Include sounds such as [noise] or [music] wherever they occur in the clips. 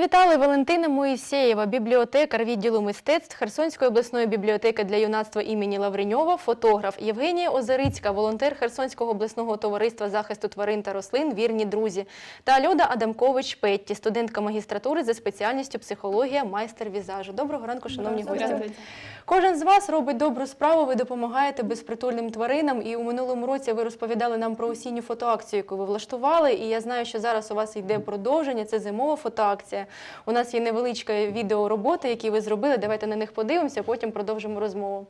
завітали Валентина Моїсеєва, бібліотекар відділу мистецтв Херсонської обласної бібліотеки для юнацтва імені Лавреньова, фотограф Євгенія Озерицька, волонтер Херсонського обласного товариства захисту тварин та рослин Вірні друзі та Альода Адамкович Петті, студентка магістратури за спеціальністю психологія, майстер візажу. Доброго ранку, шановні гості. Кожен з вас робить добру справу, ви допомагаєте безпритульним тваринам. І у минулому році ви розповідали нам про осінню фотоакцію, яку ви влаштували. І я знаю, що зараз у вас йде продовження. Це зимова фотоакція. У нас є невеличка відеоробота, які ви зробили. Давайте на них подивимося, потім продовжимо розмову.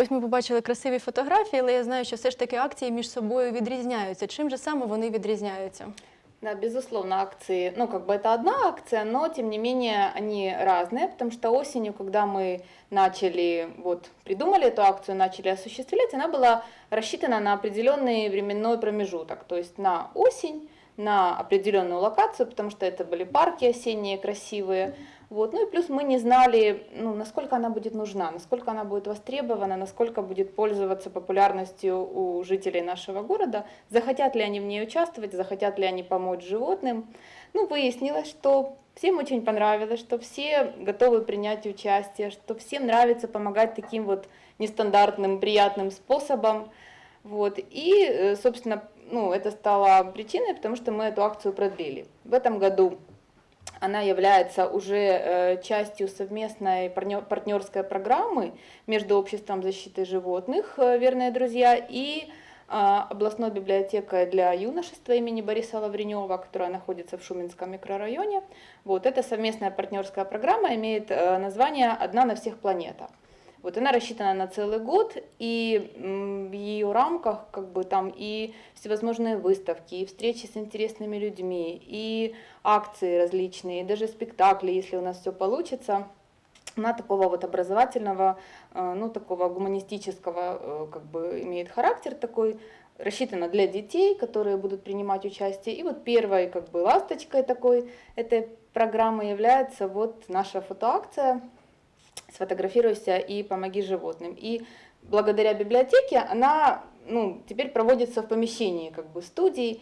Ось ми побачили красиві фотографії, але я знаю, що все ж таки акції між собою відрізняються. Чим же саме вони відрізняються? Да, безусловно, акции, ну, как бы это одна акция, но, тем не менее, они разные, потому что осенью, когда мы начали, вот, придумали эту акцию, начали осуществлять, она была рассчитана на определенный временной промежуток, то есть на осень, на определенную локацию, потому что это были парки осенние красивые, вот. Ну и плюс мы не знали, ну, насколько она будет нужна, насколько она будет востребована, насколько будет пользоваться популярностью у жителей нашего города, захотят ли они в ней участвовать, захотят ли они помочь животным. Ну, выяснилось, что всем очень понравилось, что все готовы принять участие, что всем нравится помогать таким вот нестандартным, приятным способом. Вот. И, э, собственно, ну, это стало причиной, потому что мы эту акцию продлили. В этом году она является уже э, частью совместной партнерской программы между Обществом защиты животных э, «Верные друзья» и а, областной библиотекой для юношества имени Бориса Лавренева, которая находится в Шуменском микрорайоне. Вот эта совместная партнерская программа имеет э, название «Одна на всех планета». Вот она рассчитана на целый год, и в ее рамках как бы там и всевозможные выставки, и встречи с интересными людьми, и акции различные, и даже спектакли, если у нас все получится. Она такого вот образовательного, э, ну такого гуманистического э, как бы имеет характер такой, рассчитана для детей, которые будут принимать участие. И вот первой как бы ласточкой такой этой программы является вот наша фотоакция «Сфотографируйся и помоги животным». И благодаря библиотеке она ну, теперь проводится в помещении как бы студии,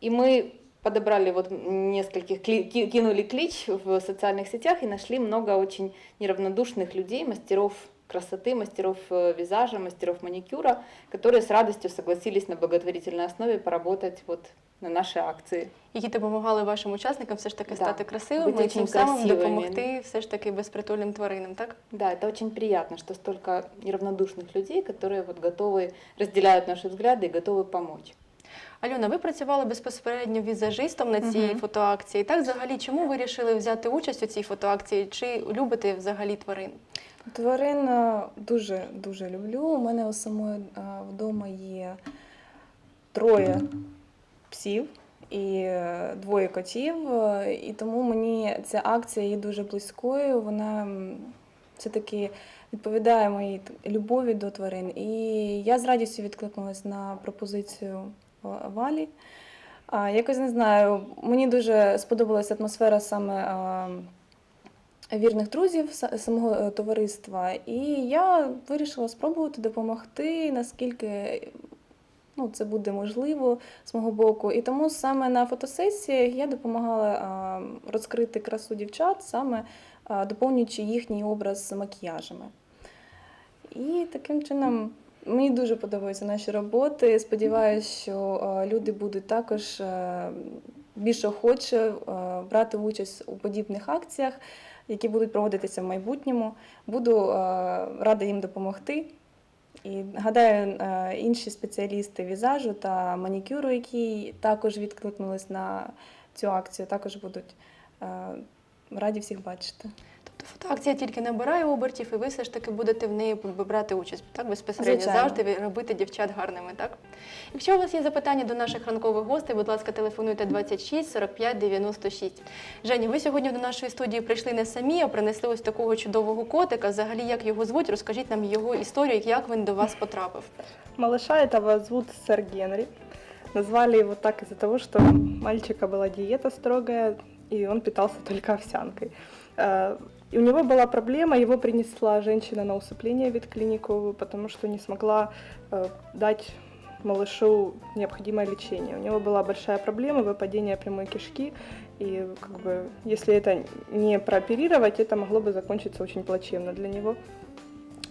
и мы подобрали вот нескольких, кинули клич в социальных сетях и нашли много очень неравнодушных людей, мастеров красоты, мастеров э, визажа, мастеров маникюра, которые с радостью согласились на благотворительной основе поработать вот на нашей акции. Які допомагали вашим учасникам все ж таки Да, стати красивими бути і тим очень самим красивими. допомогти все ж таки безпритульним тваринам, так? Да, это очень приятно, что столько неравнодушных людей, которые вот готовы, разделяют наши взгляды и готовы помочь. Альона, ви працювали безпосередньо візажистом на цій Мгм. фотоакції. Так, взагалі, чому ви вирішили взяти участь у цій фотоакції? Чи любите взагалі тварин? Тварин е, дуже дуже люблю. У мене у самої е, вдома є троє псів і е, двоє котів. е, І тому мені ця акція є дуже близькою. Вона все-таки відповідає моїй любові до тварин. І я з радістю відкликнулася на пропозицію Валі. Якось не знаю, мені дуже сподобалася атмосфера саме. Вірних друзів самого е, товариства. І я вирішила спробувати допомогти, наскільки ну, це буде можливо з мого боку. І тому саме на фотосесіях я допомагала розкрити красу дівчат, саме доповнюючи їхній образ макіяжами. І таким чином. Мені дуже подобаються наші роботи. Сподіваюся, що люди будуть також е, більш охоче е, брати участь у подібних акціях, які будуть проводитися в майбутньому. Буду е, рада їм допомогти. І гадаю, е, інші спеціалісти візажу та манікюру, які також відкликнулись на цю акцію, також будуть е, раді всіх бачити Тобто фотоакція тільки набирає обертів, і ви все ж таки будете в неї брати участь, так безпосередньо Звичайно. завжди ви- робити дівчат гарними, так? Якщо у вас є запитання до наших ранкових гостей, будь ласка, телефонуйте 26 45 96. Женя, ви сьогодні до нашої студії прийшли не самі, а принесли ось такого чудового котика. Взагалі, як його звуть, розкажіть нам його історію, як він до вас потрапив. Малыша этого зовут сэр Генри. Назвали его так из-за того, что у мальчика была диета строгая, и он питался только овсянкой. И у него была проблема, его принесла женщина на усыпление в ветклинику, потому что не смогла э, дать малышу необходимое лечение. У него была большая проблема выпадение прямой кишки, и как бы, если это не прооперировать, это могло бы закончиться очень плачевно для него.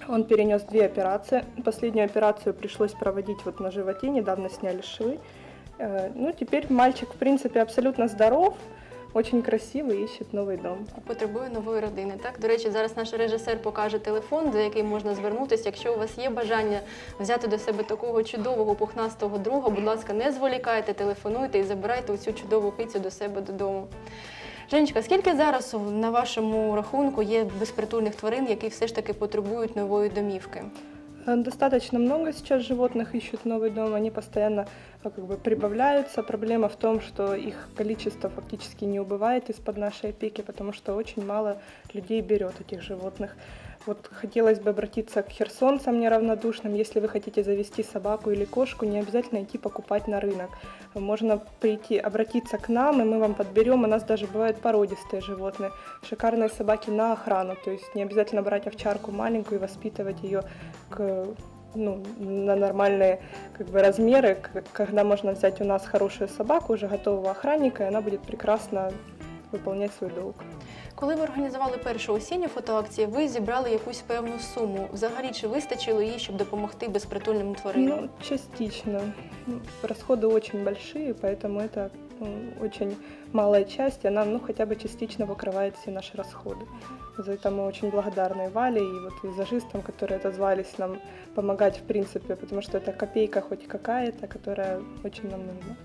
Он перенес две операции. Последнюю операцию пришлось проводить вот на животе, недавно сняли швы. Э, Ну, теперь мальчик, в принципе, абсолютно здоров, очень красивый, ищет новый дом. Потребує нової родини. Так, до речі, зараз наш режисер покаже телефон, за який можна звернутися. Якщо у вас є бажання взяти до себе такого чудового пухнастого друга, будь ласка, не зволікайте, телефонуйте і забирайте оцю чудову кицю до себе додому. Женечка, скільки зараз на вашому рахунку є безпритульних тварин, які все ж таки потребують нової домівки? Достаточно много сейчас животных ищут новый дом, они постоянно э, как бы прибавляются. Проблема в том, что их количество фактически не убывает из-под нашей опеки, потому что очень мало людей берет этих животных. Вот хотелось бы обратиться к херсонцам неравнодушным. Если вы хотите завести собаку или кошку, не обязательно идти покупать на рынок. Можно прийти, обратиться к нам, и мы вам подберем. У нас даже бывают породистые животные, шикарные собаки на охрану. То есть не обязательно брать овчарку маленькую и воспитывать ее к ну, на нормальные как бы, размеры, когда можно взять у нас хорошую собаку, уже готового охранника, и она будет прекрасно выполнять свой долг. Коли ви організували першу осінню фотоакцію, ви зібрали якусь певну суму. Взагалі, чи вистачило їй, щоб допомогти безпритульним тваринам? Ну, частично. Ну, Расходы очень большие, поэтому это ну, очень малая часть, и она ну, хотя бы частично покрывает все наши расходы. За это мы очень благодарны и Вале, и вот визажистам, которые отозвались нам помогать в принципе, потому что это копейка хоть какая-то, которая очень нам нужна.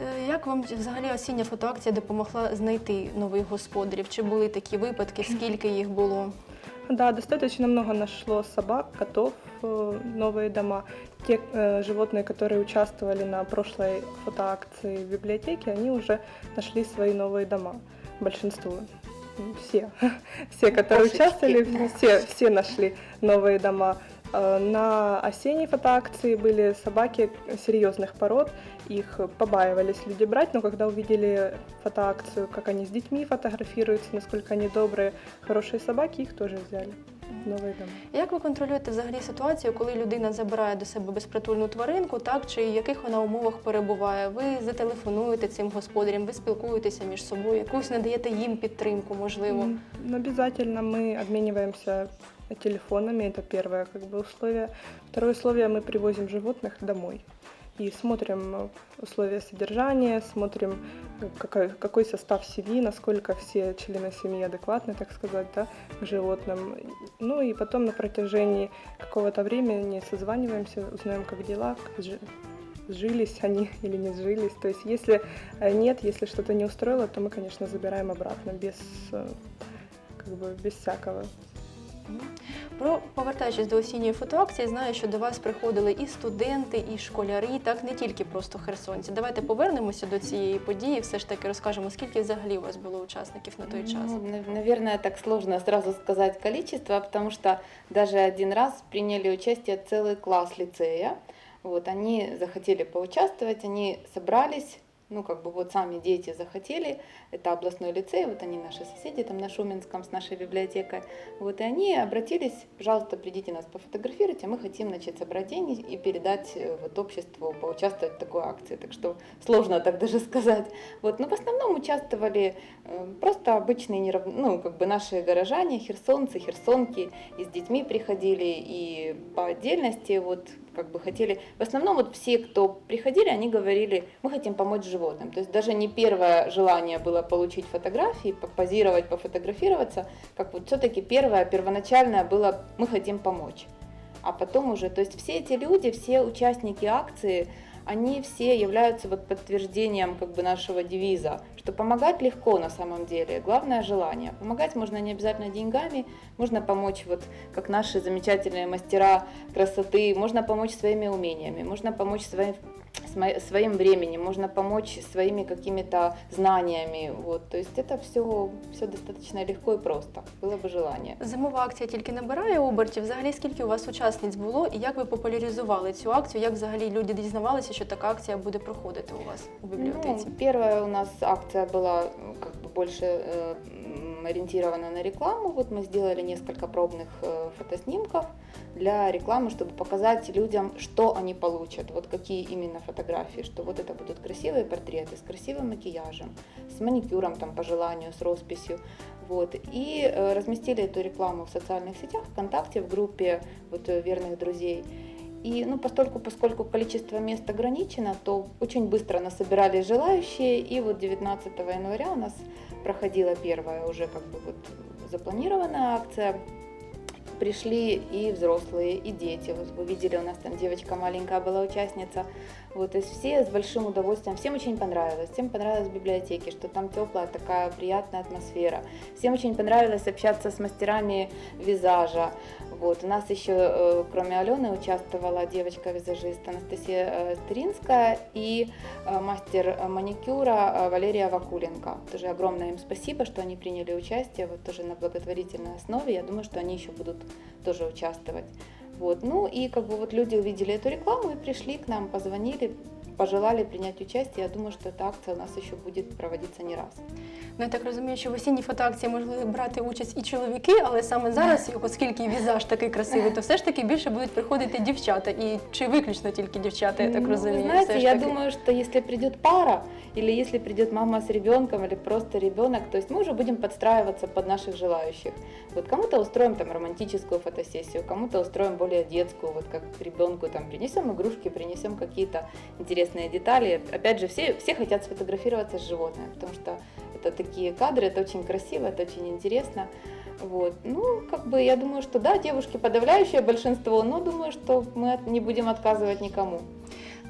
Е, Як вам взагалі осіння фотоакція допомогла знайти нових господарів? Чи були такі випадки? Скільки їх було? Да, достаточно много нашло собак, котов, э, новые дома. Те э, животные, которые участвовали на прошлой фотоакции в библиотеке, они уже нашли свои новые дома. Большинство. М, Все. [laughs] Все, которые Кошечки. участвовали, все, все нашли новые дома. Э, На осенней фотоакции были собаки серьезных пород, их побаивались люди брать, но когда увидели фотоакцию, как они с детьми фотографируются, насколько они добрые, хорошие собаки, их тоже взяли в новые дома. Як ви контролюєте взагалі ситуацію, коли людина забирає до себе безпритульну тваринку, так чи в яких вона умовах перебуває? Ви зателефонуєте цим господарям, ви спілкуєтеся між собою, якусь надаєте їм підтримку, можливо. М, ну, Обязательно мы обмениваемся телефонами, это первое как бы условие. Второе условие, мы привозим животных домой и смотрим э, условия содержания, смотрим э, какой, какой состав семьи, насколько все члены семьи адекватны, так сказать, да, к животным. Ну и потом на протяжении какого-то времени созваниваемся, узнаем, как дела, как сжи- сжились они [laughs] или не сжились. То есть если э, нет, если что-то не устроило, то мы, конечно, забираем обратно без, как бы, без всякого. Про повертаючись до осінньої фотоакції, знаю, що до вас приходили і студенти, і школярі, так не тільки просто херсонці. Давайте повернемося до цієї події. Все ж таки розкажемо, скільки взагалі у вас було учасників на той час. Ну, нав- наверное, так сложно сразу сказать количество, потому что даже один раз приняли участие целый класс лицея. Вот, они захотели поучаствовать, они собрались, ну, как бы вот сами дети захотели, это областной лицей, вот они наши соседи там на Шуменском с нашей библиотекой, вот, и они обратились, пожалуйста, придите нас пофотографируйте, мы хотим, значит, собрать деньги и передать э, вот обществу, поучаствовать в такой акции, так что сложно так даже [laughs] сказать. Вот, но в основном участвовали э, просто обычные, нерав- ну, как бы наши горожане, херсонцы, херсонки, и с детьми приходили, и по отдельности вот как бы хотели, в основном вот все, кто приходили, они говорили, мы хотим помочь животным. То есть даже не первое желание было получить фотографии, попозировать, пофотографироваться, как вот все-таки первое, первоначальное было, мы хотим помочь. а потом уже, то есть все эти люди, все участники акции, они все являются вот подтверждением как бы нашего девиза, что помогать легко на самом деле, главное желание. Помогать можно не обязательно деньгами, можно помочь вот как наши замечательные мастера красоты, можно помочь своими умениями, можно помочь своим своим временем, можно помочь своими какими-то знаниями, вот, то есть это все, все достаточно легко и просто, было бы желание. Зимова акція тільки набирає обертів. Взагалі, скільки у вас учасниць було, і як ви популяризували цю акцію? Як взагалі люди дізнавалися, що така акція буде проходити у вас у бібліотеці? Ну, первая у нас акция была м, как бы больше э, м, ориентирована на рекламу. Вот мы сделали несколько пробных э, фотоснимков для рекламы, чтобы показать людям, что они получат, вот какие именно фотографии, что вот это будут красивые портреты с красивым макияжем, с маникюром там по желанию, с росписью. Вот. И э, разместили эту рекламу в социальных сетях, ВКонтакте, в группе вот, э, верных друзей. И ну, постольку, поскольку количество мест ограничено, то очень быстро насобирались желающие. И вот 19 января у нас проходила первая уже как бы вот запланированная акция. Пришли и взрослые, и дети. Вот вы видели, у нас там девочка маленькая была участница. Вот, то есть все с большим удовольствием, всем очень понравилось, всем понравилось в библиотеке, что там теплая такая приятная атмосфера. Всем очень понравилось общаться с мастерами визажа. Вот, у нас еще, э, кроме Алены, участвовала девочка-визажист Анастасия э, Стринская и э, мастер э, маникюра э, Валерия Вакуленко. Тоже огромное им спасибо, что они приняли участие, вот тоже на благотворительной основе. Я думаю, что они еще будут тоже участвовать. Вот. Ну и как бы вот люди увидели эту рекламу и пришли к нам, позвонили, пожелали принять участие. Я думаю, что эта акция у нас еще будет проводиться не раз. Ну, я так розумію, що в осінній фотоакції могли брати участь і чоловіки, але саме зараз, оскільки візаж такий красивий, то все ж таки більше будуть приходити дівчата. І чи виключно тільки дівчата, я так Ну, розумію. Вы знаете, все ж я таки. думаю, что если придет пара, или если придет мама с ребенком, или просто ребенок, то есть мы уже будем подстраиваться под наших желающих. Вот кому-то устроим там романтическую фотосессию, кому-то устроим более детскую, вот как к ребенку там принесем игрушки, принесем какие-то интересные детали. Опять же, все, все хотят сфотографироваться с животным, потому что это такие кадры, это очень красиво, это очень интересно. Вот. Ну, как бы я думаю, что да, девушки подавляющее большинство, но думаю, что мы от- не будем отказывать никому.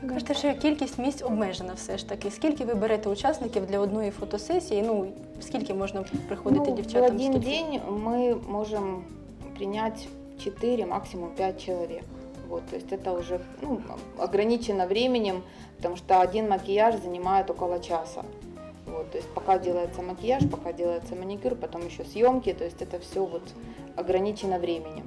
Ви кажете, що кількість місць обмежена все ж таки. Скільки ви берете учасників для одної фотосесії? Ну, скільки можна приходити Ну, дівчатам? В один скільки? день мы можем принять 4, максимум 5 человек. Вот, то есть это уже ну, ограничено временем, потому что один макияж занимает около часа. Вот, то есть пока делается макияж, пока делается маникюр, потом еще съемки, то есть это все вот ограничено временем.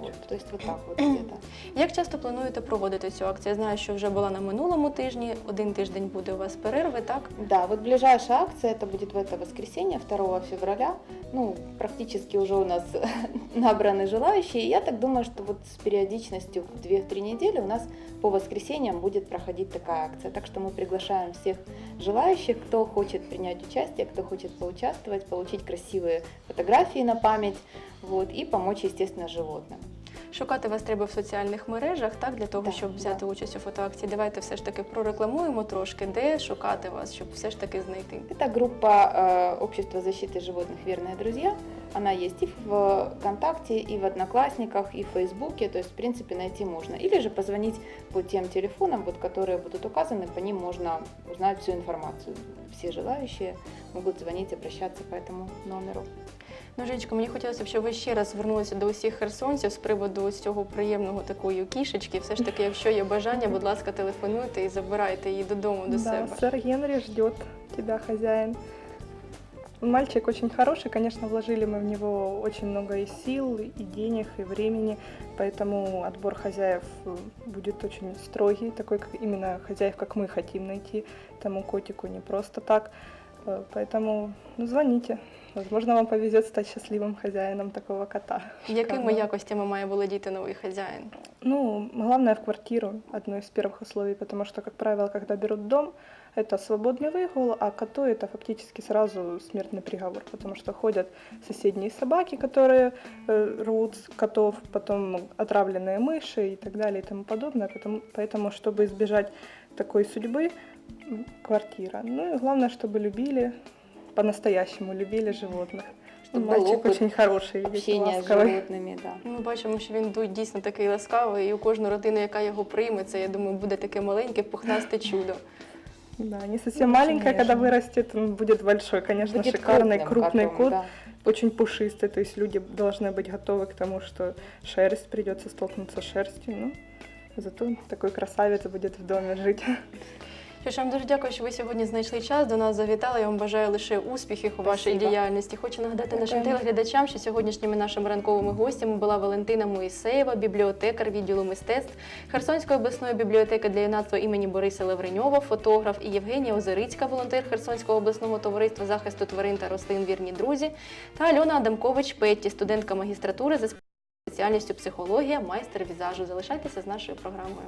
Вот, то есть вот так вот где-то. Як часто плануєте проводити цю акцію? Я знаю, що вже була на минулому тижні. Один тиждень буде у вас перерви, так? Да, вот ближайшая акция, это будет в это воскресенье, 2 февраля. Ну, практически уже у нас [laughs] набраны желающие. И Я так думаю, что вот с периодичностью в 2-3 недели у нас по воскресеньям будет проходить такая акция. Так что мы приглашаем всех желающих, кто хочет принять участие, кто хочет поучаствовать, получить красивые фотографии на память, вот, и помочь, естественно, животным. Шукати вас треба в соціальних мережах, так для того, Да, щоб взяти да. участь у фотоакції. Давайте все ж таки прорекламуємо трошки, де шукати вас, щоб все ж таки знайти. Это группа э, Общества защиты животных «Верные друзья». Она есть и в ВКонтакте, и в Одноклассниках, и в Фейсбуке. То есть, в принципе, найти можно. Или же позвонить по тем телефонам, вот, которые будут указаны. По ним можно узнать всю информацию. Все желающие могут звонить, обращаться по этому номеру. Ну, Женечко, мені хотілося б, щоб ви ще раз звернулися до усіх херсонців з приводу ось цього приємного такої кішечки. Все ж таки, якщо є бажання, будь ласка, телефонуйте і забирайте її додому до да, себе. сэр Генри ждет тебя, хозяин. Мальчик очень хороший, конечно, вложили мы в него очень много и сил, и денег, и времени, поэтому отбор хозяев э, будет очень строгий, такой как именно хозяев, как мы хотим найти тому котику, не просто так. Э, Поэтому ну, звоните, возможно, вам повезет стать счастливым хозяином такого кота. Якими шикарного. якостями має володіти новий хазяїн? Ну, главное в квартиру, одно из первых условий, потому что, как правило, когда берут дом, это свободный выгул, а коту это фактически сразу смертный приговор, потому что ходят соседние собаки, которые э, рвут с котов, потом отравленные мыши и так далее и тому подобное. Поэтому, поэтому чтобы избежать такой судьбы, м, квартира. Ну и главное, чтобы любили, по-настоящему любили животных. чтобы был Мальчик опыт очень хороший, видите, общения с ласковый. животными, да. Ми бачимо, що він ду- дійсно такий ласкавий, і у кожну родину, яка його прийме, це я думаю, буде таке маленьке пухнасте чудо. Да, не совсем маленькая, когда нежный. вырастет, он будет большой, конечно, Будет шикарный, крупным крупный котом, кот, да. очень пушистый, то есть люди должны быть готовы к тому, что шерсть придется столкнуться с шерстью, ну, зато такой красавец будет в доме жить. Що ж, я вам дуже дякую, що ви сьогодні знайшли час, до нас завітали. Я вам бажаю лише успіхів у вашій Спасибо. діяльності. Хочу нагадати нашим телеглядачам, що сьогоднішніми нашими ранковими гостями була Валентина Моїсеєва, бібліотекар відділу мистецтв Херсонської обласної бібліотеки для юнацтва імені Бориса Лавреньова, фотограф і Євгенія Озерицька, волонтер Херсонського обласного товариства захисту тварин та рослин Вірні друзі, та Альона Адамкович Петті, студентка магістратури за спеціальністю психологія, майстер візажу. Залишайтеся з нашою програмою.